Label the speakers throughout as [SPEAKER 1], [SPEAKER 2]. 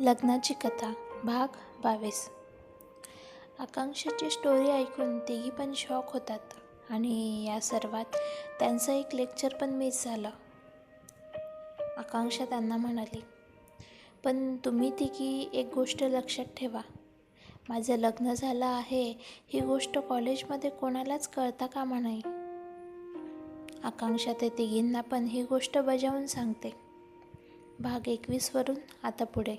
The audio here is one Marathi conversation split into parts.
[SPEAKER 1] लग्नाची कथा भाग बावीस. आकांक्षाची स्टोरी ऐकून तिघी पण शॉक होतात आणि या सर्वात त्यांचं एक लेक्चर पण मिस झालं. आकांक्षा त्यांना म्हणाली पण तुम्ही तिघी एक गोष्ट लक्षात ठेवा. माझं लग्न झालं आहे ही गोष्ट कॉलेजमध्ये कोणालाच कळता कामा नाही आकांक्षा ते तिघींना पण ही गोष्ट बजावून सांगते. भाग एकवीसवरून आता पुढे.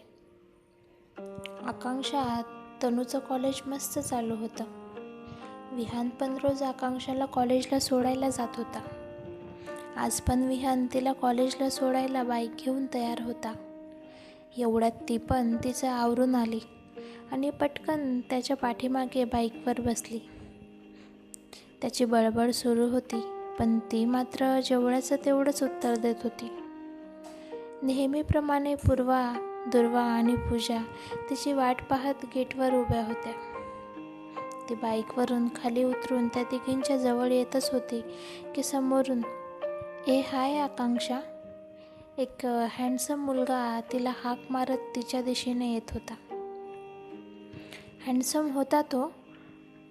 [SPEAKER 1] आकांक्षा तनूचं कॉलेज मस्त चालू होतं. विहान पण रोज आकांक्षाला कॉलेजला सोडायला जात होता. आज पण विहान तिला कॉलेजला सोडायला बाईक घेऊन तयार होता. एवढ्यात ती पण तिचं आवरून आली आणि पटकन त्याच्या पाठीमागे बाईकवर बसली. त्याची बळबळ सुरू होती पण ती मात्र जेवढ्याचं तेवढंच उत्तर देत होती. नेहमीप्रमाणे पूर्वा दुर्वा आणि पूजा तिची वाट पाहत गेटवर उभ्या होत्या. ती बाईकवरून खाली उतरून त्या तिघींच्या जवळ येतच होती की समोरून ए हाय आकांक्षा. एक हँडसम मुलगा तिला हाक मारत तिच्या दिशेने येत होता. हँडसम होता तो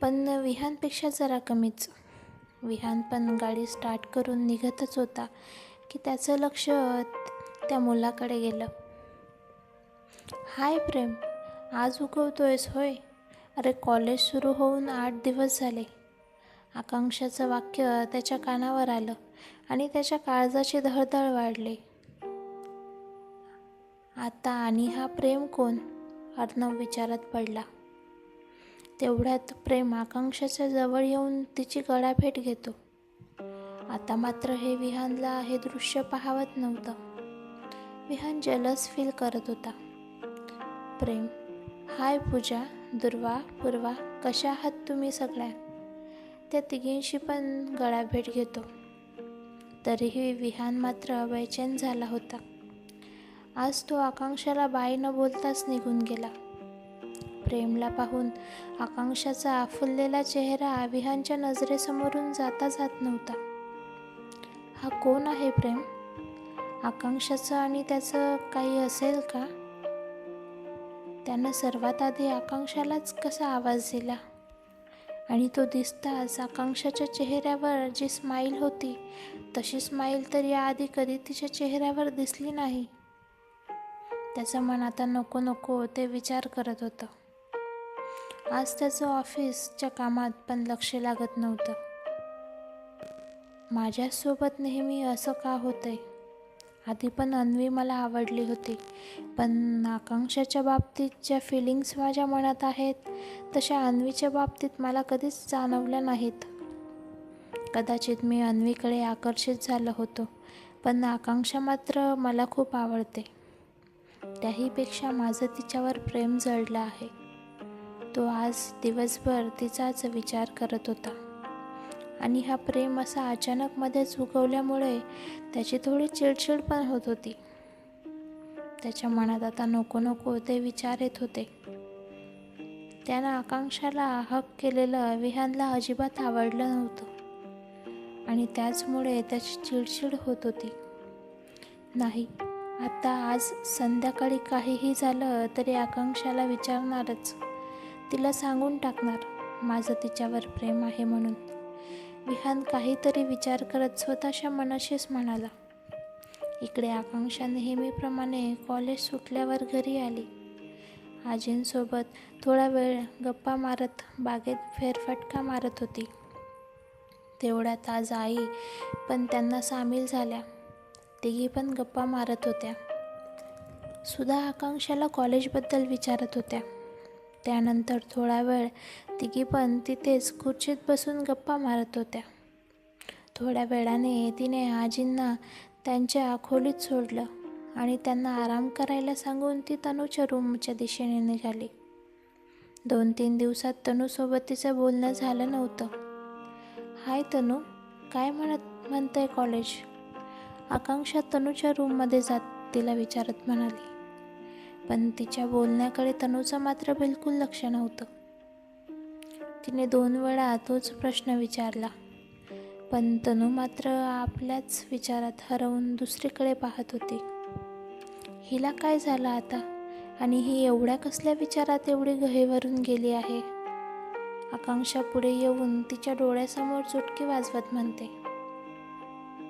[SPEAKER 1] पण विहानपेक्षा जरा कमीच. विहान पण गाडी स्टार्ट करून निघतच होता की त्याचं लक्ष त्या मुलाकडे गेलं. हाय प्रेम आज उगवतोयस होय? अरे कॉलेज सुरू होऊन आठ दिवस झाले. आकांक्षाचं वाक्य त्याच्या कानावर आलं आणि त्याच्या काळजाची धडधड वाढली. आता आणि हा प्रेम कोण? अर्णव विचारात पडला. तेवढ्यात प्रेम आकांक्षाच्या जवळ येऊन तिची गळाभेट घेतो. आता मात्र हे विहानला हे दृश्य पाहावत नव्हतं. विहान जलस फील करत होता. प्रेम. हाय पूजा दुर्वा पूर्वा कशा आहात तुम्ही सगळ्या? त्या तिघींशी पण गळाभेट घेतो. तरीही विहान मात्र बेचैन झाला होता. आज तो आकांक्षाला बाई न बोलताच निघून गेला. प्रेमला पाहून आकांक्षाचा आफुललेला चेहरा विहानच्या नजरेसमोरून जाता जात नव्हता. हा कोण आहे प्रेम? आकांक्षाचं आणि त्याचं काही असेल का? त्यानं सर्वात आधी आकांक्षालाच कसा आवाज दिला? आणि तो दिसताच आकांक्षाच्या चेहऱ्यावर जी स्माईल होती तशी स्माईल तर याआधी कधी तिच्या चेहऱ्यावर दिसली नाही. त्याचं मन आता नको नको ते विचार करत होतं. आज त्याचं ऑफिसच्या कामात पण लक्ष लागत नव्हतं. माझ्यासोबत नेहमी असं का होतंय? आधी पण अन्वी मला आवडली होती पण आकांक्षाच्या बाबतीत ज्या फिलिंग्स माझ्या मनात आहेत तशा अन्वीच्या बाबतीत मला कधीच जाणवल्या नाहीत. कदाचित मी अन्वीकडे आकर्षित झालो होतो पण आकांक्षा मात्र मला खूप आवडते. त्याहीपेक्षा माझं तिच्यावर प्रेम जळलं आहे. तो आज दिवसभर तिचाच विचार करत होता. आणि हा प्रेम असा अचानक मध्येच उगवल्यामुळे त्याची थोडी चिडचिड पण होत होती. त्याच्या मनात आता नको नको ते विचार येत होते. त्यानं आकांक्षाला हक केलेलं विहानला अजिबात आवडलं नव्हतं. आणि त्याचमुळे त्याची चिडचिड होत होती. नाही आता आज संध्याकाळी काहीही झालं तरी आकांक्षाला विचारणारच. तिला सांगून टाकणार माझं तिच्यावर प्रेम आहे म्हणून. विहान काहीतरी विचार करत स्वतःच्या मनाशीच म्हणाला इकडे आकांक्षा नेहमीप्रमाणे कॉलेज सुटल्यावर घरी आली. आजींसोबत थोडा वेळ गप्पा मारत बागेत फेरफटका मारत होती. तेवढ्यात आज आई पण त्यांना सामील झाल्या. तिघी पण गप्पा मारत होत्या. सुधा आकांक्षाला कॉलेजबद्दल विचारत होत्या. त्यानंतर थोडा वेळ तिघी पण तिथेच खुर्चीत बसून गप्पा मारत होत्या. थोड्या वेळाने तिने आजींना त्यांच्या खोलीत सोडलं आणि त्यांना आराम करायला सांगून ती तनूच्या रूमच्या दिशेने निघाली. दोन तीन दिवसात तनूसोबत तिचं बोलणं झालं नव्हतं. हाय तनू काय म्हणत म्हणतंय कॉलेज? आकांक्षा तनूच्या रूममध्ये जात तिला विचारत म्हणाली. पण तिच्या बोलण्याकडे तनूचं मात्र बिलकुल लक्ष नव्हतं. तिने दोन वेळा तोच प्रश्न विचारला. पण तनू मात्र आपल्याच विचारात हरवून दुसरीकडे पाहत होती. हिला काय झालं आता? आणि ही एवढ्या कसल्या विचारात एवढी गहेवरून गेली आहे? आकांक्षा पुढे येऊन तिच्या डोळ्यासमोर चुटकी वाजवत म्हणते.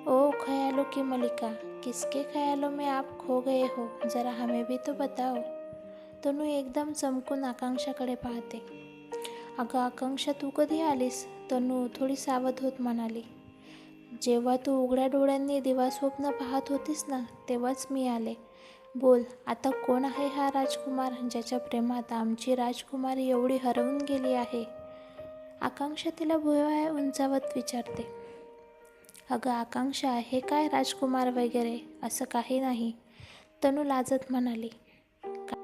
[SPEAKER 1] ओ ख्यालों की मलिका किसके ख्यालों में आप खो गए हो? जरा हमें भी तो बताओ। तनू एकदम चमकून आकांक्षाकडे पाहते. अगं आकांक्षा तू कधी आलीस? तनू थोडी सावध होत म्हणाली. जेव्हा तू उघड्या डोळ्यांनी दिवा स्वप्न पाहत होतीस ना तेव्हाच मी आले. बोल आता कोण आहे हा राजकुमार ज्याच्या प्रेमात आमची राजकुमारी एवढी हरवून गेली आहे? आकांक्षा तिला भुया उंचावत विचारते. अगं आकांक्षा हे काय राजकुमार वगैरे? असं काही नाही. तनू लाजत म्हणाली. "का-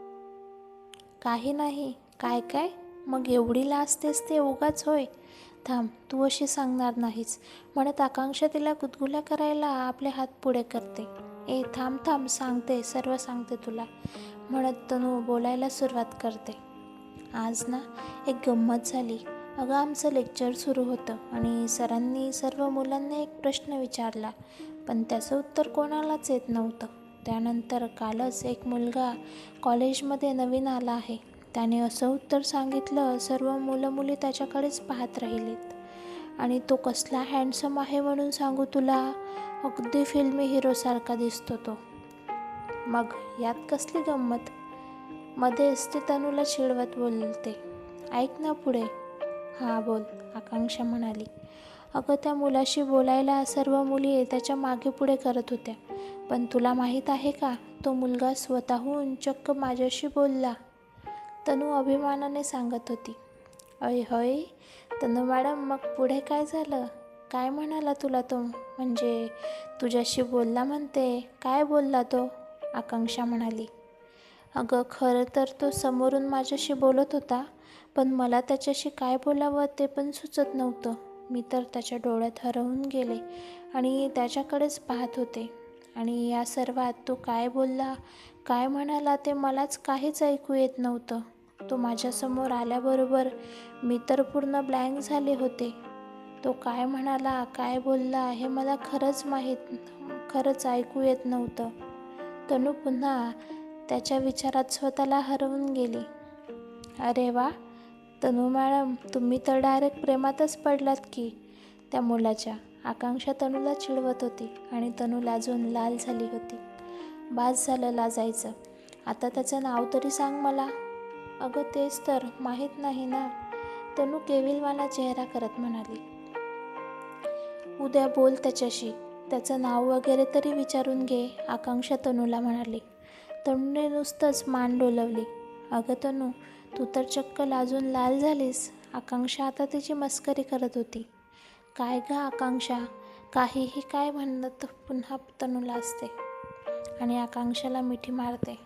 [SPEAKER 1] काही नाही. काय काय? मग एवढी लाजतेस ते उगाच होय. थांब तू अशी सांगणार नाहीस. म्हणत आकांक्षा तिला गुदगुल्या करायला आपले हात पुढे करते. ए थांब थांब सांगते सर्व सांगते तुला. म्हणत तनू बोलायला सुरुवात करते. आज ना एक गंमत झाली. अगं आमचं लेक्चर सुरू होतं आणि सरांनी सर्व मुलांना एक प्रश्न विचारला पण त्याचं उत्तर कोणालाच येत नव्हतं. त्यानंतर कालच एक मुलगा कॉलेजमध्ये नवीन आला आहे. त्याने असं उत्तर सांगितलं सर्व मुलं मुली त्याच्याकडेच पाहत राहिलेत. आणि तो कसला हँडसम आहे म्हणून सांगू तुला? अगदी फिल्मी हिरोसारखा दिसतो तो. मग यात कसली गंमत? मध्येच ती तनूला चिडवत बोलते ऐक ना पुढे हां बोल आकांक्षा म्हणाली. अगं त्या मुलाशी बोलायला सर्व मुली त्याच्यामागे पुढे करत होत्या. पण तुला माहीत आहे का तो मुलगा स्वतःहून चक्क माझ्याशी बोलला? तनू अभिमानाने सांगत होती. अय होय तनू मॅडम मग पुढे काय झालं? काय म्हणाला तुला तो? म्हणजे तुझ्याशी बोलला म्हणते काय बोलला तो? आकांक्षा म्हणाली. अगं खरं तर तो समोरून माझ्याशी बोलत होता. पण मला त्याच्याशी काय बोलावं ते पण सुचत नव्हतं. मी तर त्याच्या डोळ्यात हरवून गेले आणि त्याच्याकडेच पाहत होते. आणि या सर्वात तो काय बोलला काय म्हणाला ते मलाच काहीच ऐकू येत नव्हतं. तो माझ्यासमोर आल्याबरोबर मी तर पूर्ण ब्लँक झाले होते. तो काय म्हणाला काय बोलला हे मला खरंच माहीत खरंच ऐकू येत नव्हतं. तनू पुन्हा त्याच्या विचारात स्वतःला हरवून गेली. अरे वा तनू मॅडम तुम्ही तर डायरेक्ट प्रेमातच पडलात की त्या मुलाच्या. आकांक्षा तनूला चिडवत होती आणि तनू लाजून लाल झाली होती. बाज झालं लाजायचं आता त्याचं नाव तरी सांग मला. अगं तेच तर माहीत नाही ना. तनू केविलवाला चेहरा करत म्हणाली. उद्या बोल त्याच्याशी. त्याचं नाव वगैरे तरी विचारून घे आकांक्षा तनूला म्हणाली. तनूने नुसतंच मान डोलवली. अगं तनू तू तर चक्क लाजून लाल झालीस. आकांक्षा आता तिची मस्करी करत होती. काय ग आकांक्षा? काहीही काय म्हणत पुन्हा तनूला असते आणि आकांक्षाला मिठी मारते.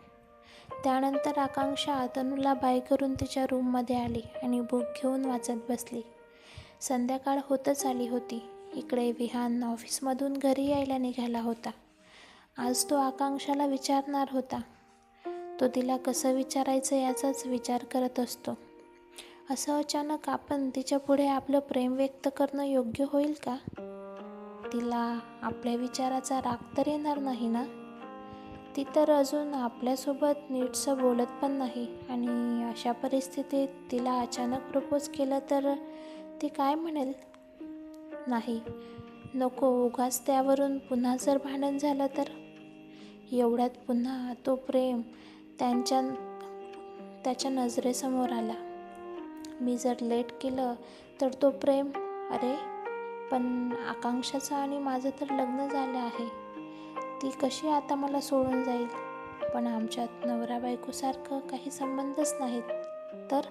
[SPEAKER 1] त्यानंतर आकांक्षा तनूला बाय करून तिच्या रूममध्ये आली आणि बुक घेऊन वाचत बसली. संध्याकाळ होतच आली होती. इकडे विहान ऑफिसमधून घरी यायला निघाला होता. आज तो आकांक्षाला विचारणार होता तो तिला कसं विचारायचं याचाच विचार करत असतो. असं अचानक आपण तिच्या पुढे आपलं प्रेम व्यक्त करणं योग्य होईल का? तिला आपल्या विचाराचा राग तर येणार नाही ना? ती तर अजून आपल्यासोबत नीटसं बोलत पण नाही आणि अशा परिस्थितीत तिला अचानक प्रपोज केलं तर ती काय म्हणेल? नाही नको उगाच त्यावरून पुन्हा जर भांडण झालं तर? एवढ्यात पुन्हा तो प्रेम त्यांच्या त्याच्या नजरेसमोर आला. मी जर लेट केलं तर तो प्रेम अरे पण आकांक्षाचं आणि माझं तर लग्न झालं आहे. ती कशी आता मला सोडून जाईल? पण आमच्यात नवरा बायकोसारखं काही संबंधच नाहीत. तर?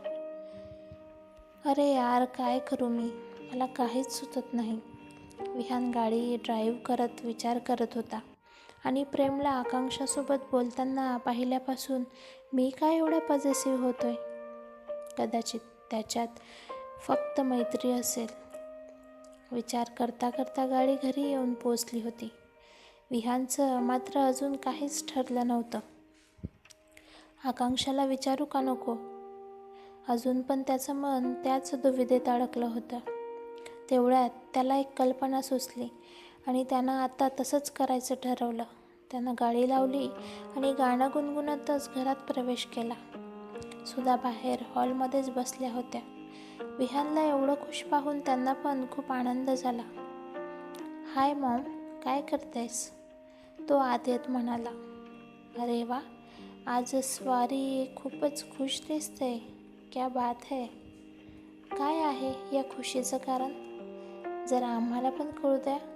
[SPEAKER 1] अरे यार काय करू मी? मला काहीच सुचत नाही. विहान गाडी ड्राईव्ह करत विचार करत होता. आणि प्रेमला आकांक्षासोबत बोलताना पाहिल्यापासून मी काय एवढा पजेसिव्ह होतोय? कदाचित त्याच्यात फक्त मैत्री असेल. विचार करता करता गाडी घरी येऊन पोचली होती. विहानचं मात्र अजून काहीच ठरलं नव्हतं. आकांक्षाला विचारू का नको? अजून पण त्याचं मन त्याच दुविधेत अडकलं होतं. तेवढ्यात त्याला एक कल्पना सुचली. आणि त्यानं आता तसंच करायचं ठरवलं. त्यानं गाडी लावली आणि गाणं गुणगुणतच घरात प्रवेश केला. सुधा बाहेर हॉलमध्येच बसल्या होत्या. विहानला एवढं खुश पाहून त्यांना पण खूप आनंद झाला. हाय मॉम काय करतेस? तो आत म्हणाला. अरे वा आज स्वारी खूपच खुश दिसते. क्या बात है. काय आहे या खुशीचं कारण? जरा आम्हाला पण कळू द्या.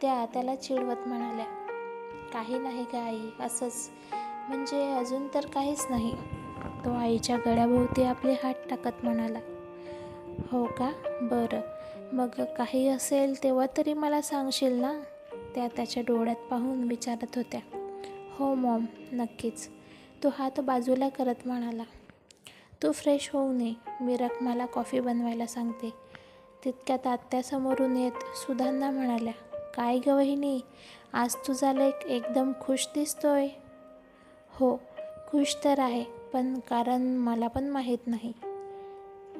[SPEAKER 1] त्या त्याला चिडवत म्हणाल्या काही नाही का आई असंच. म्हणजे अजून तर काहीच नाही. तो आईच्या गळ्याभोवती आपले हात टाकत म्हणाला हो का? बरं. मग काही असेल तेव्हा तरी मला सांगशील ना? त्या त्याच्या डोळ्यात पाहून विचारत होत्या. हो मॉम नक्कीच. तो हात बाजूला करत म्हणाला तू फ्रेश होऊ नये. मी रकमाला कॉफी बनवायला सांगते. तितक्यात आत्यासमोरून येत सुधांना म्हणाल्या काय ग वहिनी? आज तुझा लेख एकदम खुश दिसतोय. हो खुश तर आहे पण कारण मला पण माहीत नाही.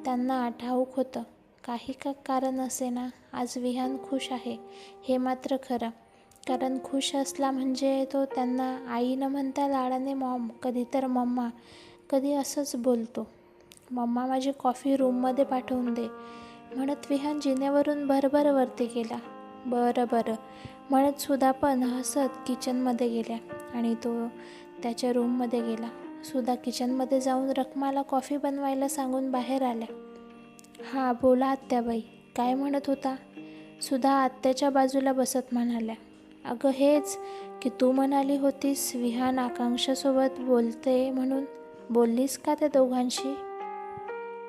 [SPEAKER 1] त्यांना ठाऊक होतं. काही का कारण असे ना आज विहान खुश आहे हे मात्र खरं. कारण खुश असला म्हणजे तो त्यांना आई न म्हणता लाडाने मॉम कधी तर मम्मा कधी असंच बोलतो. मम्मा माझी कॉफी रूममध्ये पाठवून दे. म्हणत विहान जिनेवरून भरभर वरती गेला. बरं बरं. म्हणत सुद्धा पण हसत किचनमध्ये गेल्या आणि तो त्याच्या रूममध्ये गेला. सुद्धा किचनमध्ये जाऊन रखमाला कॉफी बनवायला सांगून बाहेर आल्या. हां बोला आत्याबाई. काय म्हणत होता? सुद्धा आत्याच्या बाजूला बसत म्हणाल्या. अगं हेच की तू म्हणाली होतीस विहान आकांक्षासोबत बोलते म्हणून. बोललीस का त्या दोघांशी?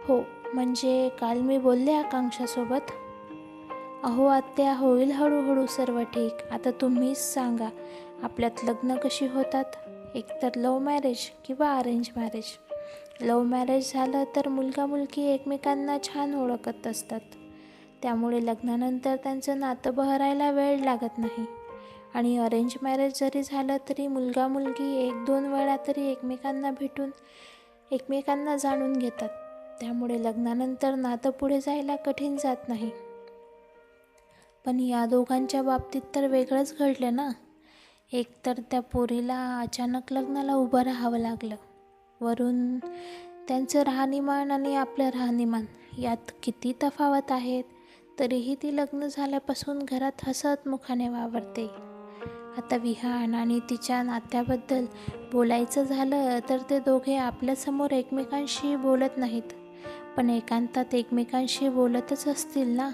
[SPEAKER 1] हो म्हणजे काल मी बोलले आकांक्षासोबत. अहो आत्या होईल हळूहळू सर्व ठीक. आता तुम्हीच सांगा आपल्यात लग्न कशी होतात? एकतर लव मॅरेज किंवा अरेंज मॅरेज. लव मॅरेज झालं तर मुलगा मुलगी एकमेकांना छान ओळखत असतात. त्यामुळे लग्नानंतर त्यांचं नातं बहरायला वेळ लागत नाही. आणि अरेंज मॅरेज जरी झालं तरी मुलगा मुलगी एक दोन वेळा तरी एकमेकांना भेटून एकमेकांना जाणून घेतात. त्यामुळे लग्नानंतर नातं पुढे जायला कठीण जात नाही. पण या दोघांच्या बाबतीत तर वेगळंच घडलं ना. एकतर त्या पोरीला अचानक लग्नाला उभं राहावं लागलं. वरून त्यांचं राहणीमान आणि आपलं राहणीमान यात किती तफावत आहेत तरीही ती लग्न झाल्यापासून घरात हसत मुखाने वावरते. आता विहान आणि तिच्या नात्याबद्दल बोलायचं झालं तर ते दोघे आपल्यासमोर एकमेकांशी बोलत नाहीत. पण एकांतात एकमेकांशी बोलतच असतील ना.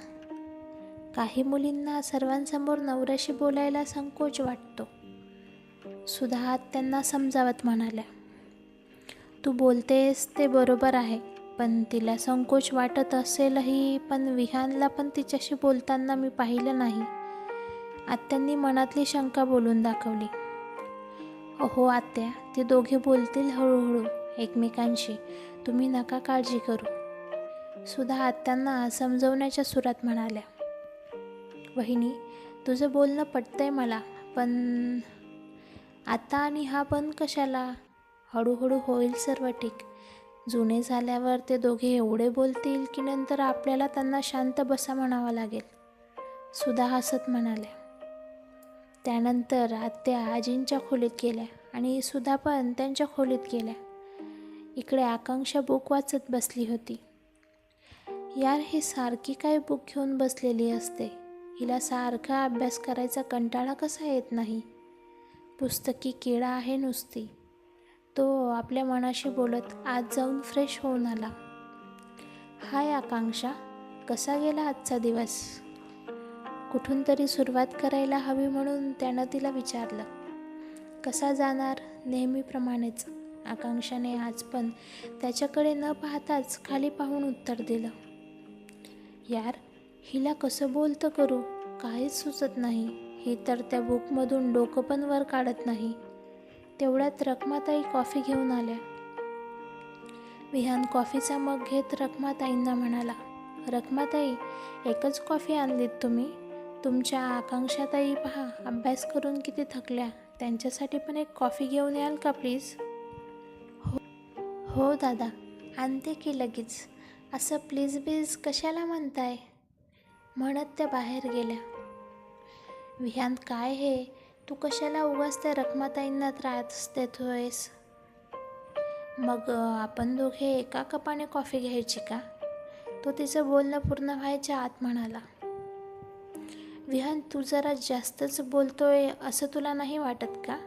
[SPEAKER 1] काही मुलींना सर्वांसमोर नवऱ्याशी बोलायला संकोच वाटतो. सुधा त्यांना समजावत म्हणाल्या तू बोलतेस ते बरोबर आहे पण तिला संकोच वाटत असेलही पण विहानला पण तिच्याशी बोलताना मी पाहिलं नाही. आत्यांनी मनातली शंका बोलून दाखवली. अहो आत्या ते दोघे बोलतील हळूहळू एकमेकांशी. तुम्ही नका काळजी करू. सुधा आत्यांना समजवण्याच्या सुरात म्हणाल्या वहिनी तुझं बोलणं पटतं आहे मला पण आता आणि हा पण कशाला? हळूहळू होईल सर्व ठीक. जुने झाल्यावर ते दोघे एवढे बोलतील की नंतर आपल्याला त्यांना शांत बसा म्हणावा लागेल. सुधा हसत म्हणाल्या. त्यानंतर आत्या आजींच्या खोलीत गेल्या आणि सुधा पण त्यांच्या खोलीत गेल्या. इकडे आकांक्षा बुक वाचत बसली होती. यार ही सारखी काय बुक घेऊन बसलेली असते? हिला सारखा अभ्यास करायचा कंटाळा कसा येत नाही. पुस्तकी किडा आहे नुसती. तो आपल्या मनाशी बोलत आज जाऊन फ्रेश होऊन आला. हाय आकांक्षा कसा गेला आजचा दिवस? कुठून तरी सुरुवात करायला हवी म्हणून त्यानं तिला विचारलं. कसा जाणार नेहमीप्रमाणेच? आकांक्षाने आज पण त्याच्याकडे न पाहताच खाली पाहून उत्तर दिलं. यार हिला कसं बोलतं करू? काहीच सुचत नाही. हे तर त्या बुकमधून डोकं पण वर काढत नाही. तेवढ्यात रखमाताई कॉफी घेऊन आल्या. विहान कॉफीचा मग घेत रखमाताईंना म्हणाला रखमाताई एकच कॉफी आणलीत तुम्ही? तुमच्या आकांक्षाताई पहा अभ्यास करून किती थकल्या. त्यांच्यासाठी पण एक कॉफी घेऊन याल का प्लीज? हो हो दादा आणते की लगेच. असं प्लीज बीज कशाला म्हणताय? म्हणत त्या बाहेर गेल्या. विहान काय हे? तू कशाला उगाच त्या रखमाताईंना त्रास देतोयस? मग आपण दोघे एका कपाने कॉफी घ्यायची का? तो तिचं बोलणं पूर्ण व्हायच्या आत म्हणाला. विहान तू जरा जास्तच बोलतोय असं तुला नाही वाटत का?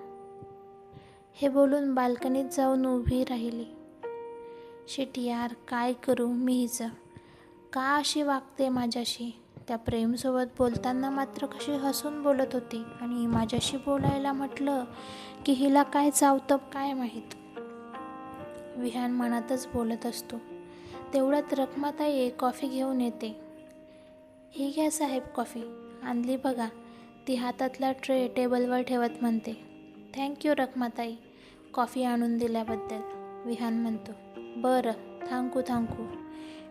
[SPEAKER 1] हे बोलून बाल्कनीत जाऊन उभी राहिली. शिट यार काय करू मी हिचं? का अशी वागते माझ्याशी? त्या प्रेमसोबत बोलताना मात्र कशी हसून बोलत होती आणि माझ्याशी बोलायला म्हटलं की हिला काय चावतं काय माहीत. विहान मनातच बोलत असतो. तेवढ्यात रखमाताई कॉफी घेऊन येते. ही घ्या साहेब कॉफी. आणली बघा. ती हातातला ट्रे टेबलवर ठेवत म्हणते. थँक्यू रखमाताई. कॉफी आणून दिल्याबद्दल. विहान म्हणतो. बरं. थांकू थांकू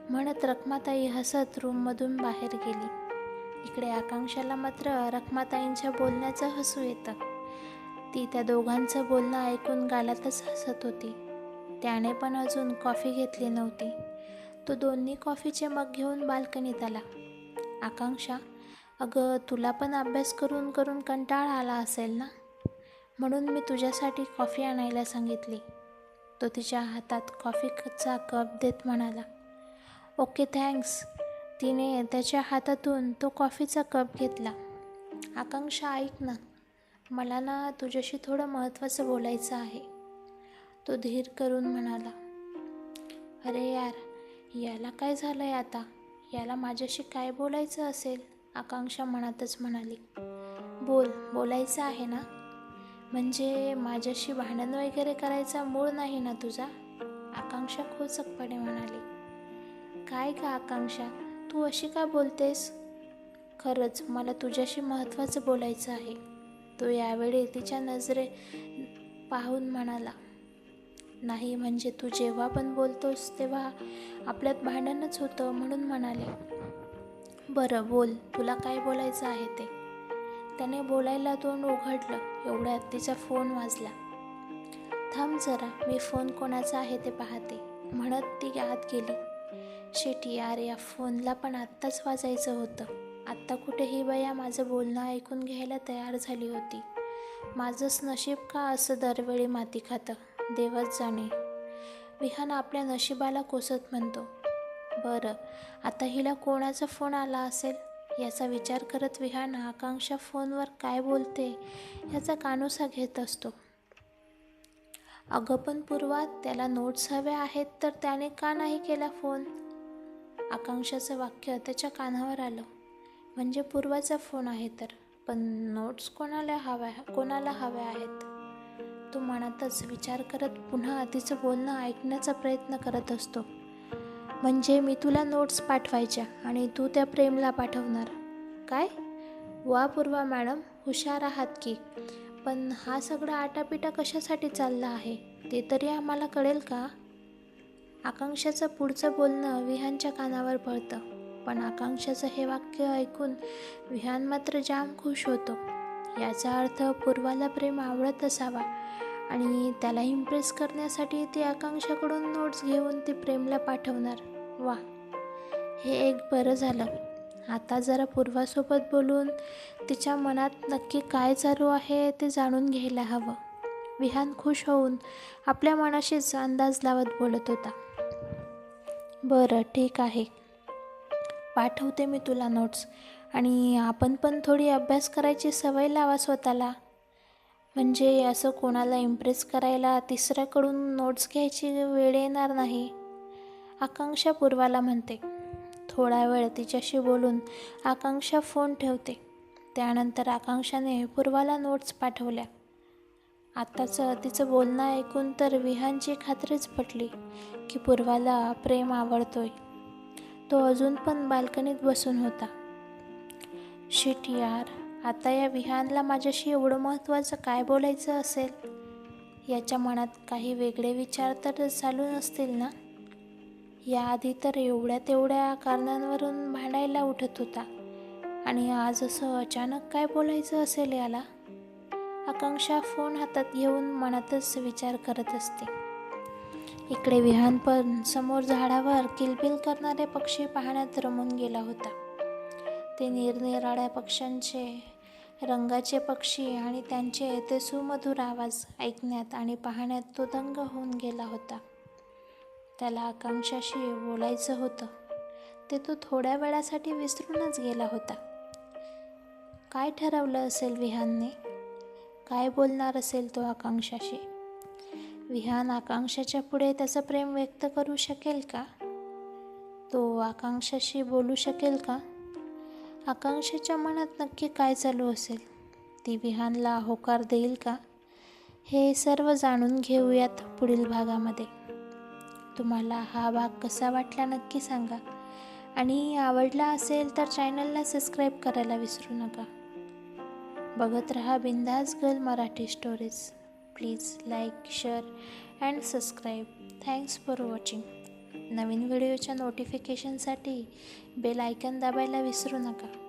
[SPEAKER 1] म्हणत रखमाताई हसत रूममधून बाहेर गेली. इकडे आकांक्षाला मात्र रखमाताईंच्या बोलण्याचं हसू येतं. ती त्या दोघांचं बोलणं ऐकून गालातच हसत होती. त्याने पण अजून कॉफी घेतली नव्हती. तो दोन्ही कॉफीचे मग घेऊन बाल्कनीत आला. आकांक्षा अगं तुला पण अभ्यास करून करून कंटाळा आला असेल ना? म्हणून मी तुझ्यासाठी कॉफी आणायला सांगितली. तो तिच्या हातात कॉफीचा कप देत म्हणाला. Okay thanks. तिने त्याच्या हातातून तो कॉफीचा कप घेतला. आकांक्षा ऐक ना. मला ना तुझ्याशी थोडं महत्त्वाचं बोलायचं आहे. तो धीर करून म्हणाला अरे यार याला काय झालं आहे आता? याला माझ्याशी काय बोलायचं असेल? आकांक्षा मनातच म्हणाली बोल बोलायचं आहे ना? म्हणजे माझ्याशी भांडण वगैरे करायचा मूळ नाही ना तुझा? आकांक्षा खोचकपणे म्हणाली काय का आकांक्षा? तू अशी का बोलतेस? खरंच मला तुझ्याशी महत्त्वाचं बोलायचं आहे. तो यावेळी तिच्या नजरे पाहून म्हणाला नाही म्हणजे तू जेव्हा पण बोलतोस तेव्हा आपल्यात भांडणच होतं म्हणून म्हणाले. बरं बोल. तुला काय बोलायचं आहे ते? त्याने बोलायला तोंड उघडलं. एवढ्यात तिचा फोन वाजला. थांब जरा. मी फोन कोणाचा आहे ते पाहते. म्हणत ती आत गेली. शेटी यार या फोनला पण आत्ताच वाजायचं होतं. आत्ता कुठे ही बया माझं बोलणं ऐकून घ्यायला तयार झाली होती. माझंच नशीब का असं दरवेळी माती खातं? देवच जाणे. विहान आपल्या नशिबाला कोसत म्हणतो. बरं आता हिला कोणाचा फोन आला असेल? याचा विचार करत विहान आकांक्षा फोनवर काय बोलते याचा कानोसा घेत असतो. अगं पण पूर्वात त्याला नोट्स हव्या आहेत तर त्याने का नाही केला फोन? आकांक्षाचं वाक्य त्याच्या कानावर आलं. म्हणजे पूर्वाचा फोन आहे तर. पण नोट्स कोणाला हव्या कोणाला हव्या आहेत? तो मनातच विचार करत पुन्हा तिचं बोलणं ऐकण्याचा प्रयत्न करत असतो. म्हणजे मी तुला नोट्स पाठवायच्या आणि तू त्या प्रेमला पाठवणार. काय? वा पूर्वा मॅडम हुशार आहात की. पण हा सगळा आटापिटा कशासाठी चालला आहे? ते तरी आम्हाला कळेल का? आकांक्षाचं पुढचं बोलणं विहानच्या कानावर पडतं. पण आकांक्षाचं हे वाक्य ऐकून विहान मात्र जाम खुश होतो. याचा अर्थ पूर्वाला प्रेम आवडत असावा आणि त्याला इम्प्रेस करण्यासाठी ती आकांक्षाकडून नोट्स घेऊन ती प्रेमला पाठवणार. वा हे एक बरं झालं. आता जरा पूर्वासोबत बोलून तिच्या मनात नक्की काय चालू आहे ते जाणून घ्यायला हवं. विहान खुश होऊन आपल्या मनाशीच अंदाज लावत बोलत होता. बरं ठीक आहे. पाठवते मी तुला नोट्स आणि आपण पण थोडी अभ्यास करायची सवय लावा स्वतःला. म्हणजे असं कोणाला इम्प्रेस करायला तिसऱ्याकडून नोट्स घ्यायची वेळ येणार नाही. आकांक्षा पूर्वाला म्हणते. थोडा वेळ तिच्याशी बोलून आकांक्षा फोन ठेवते. त्यानंतर आकांक्षाने पूर्वाला नोट्स पाठवल्या. आत्ताचं तिचं बोलणं ऐकून तर विहानची खात्रीच पटली की पूर्वाला प्रेम आवडतोय. तो अजून पण बाल्कनीत बसून होता. शिट यार आता या विहानला माझ्याशी एवढं महत्त्वाचं काय बोलायचं असेल? याच्या मनात काही वेगळे विचार तर चालू नसतील ना? याआधी तर एवढ्या तेवढ्या कारणांवरून भांडायला उठत होता. आणि आज असं अचानक काय बोलायचं असेल याला? आकांक्षा फोन हातात घेऊन मनातच विचार करत असते. इकडे विहान पण समोर झाडावर किलबिल करणारे पक्षी पाहण्यात रमून गेला होता. ते निरनिराळ्या पक्ष्यांचे रंगाचे पक्षी आणि त्यांचे ते सुमधुर आवाज ऐकण्यात आणि पाहण्यात तो दंग होऊन गेला होता. त्याला आकांक्षाशी बोलायचं होतं. ते तो थोड्या वेळासाठी विसरूनच गेला होता. काय ठरवलं असेल विहानने? काय बोलणार असेल तो आकांक्षाशी? विहान आकांक्षाच्या पुढे त्याचं प्रेम व्यक्त करू शकेल का? तो आकांक्षाशी बोलू शकेल का? आकांक्षाच्या मनात नक्की काय चालू असेल? ती विहानला होकार देईल का? हे सर्व जाणून घेऊयात पुढील भागामध्ये. तुम्हाला हा भाग कसा वाटला नक्की सांगा. आणि आवडला असेल तर चॅनलला सबस्क्राईब करायला विसरू नका. बघत रहा बिंदास girl Marathi stories please like share and subscribe thanks for watching नवीन व्हिडिओच्या नोटिफिकेशनसाठी बेल आयकन दाबायला विसरू नका.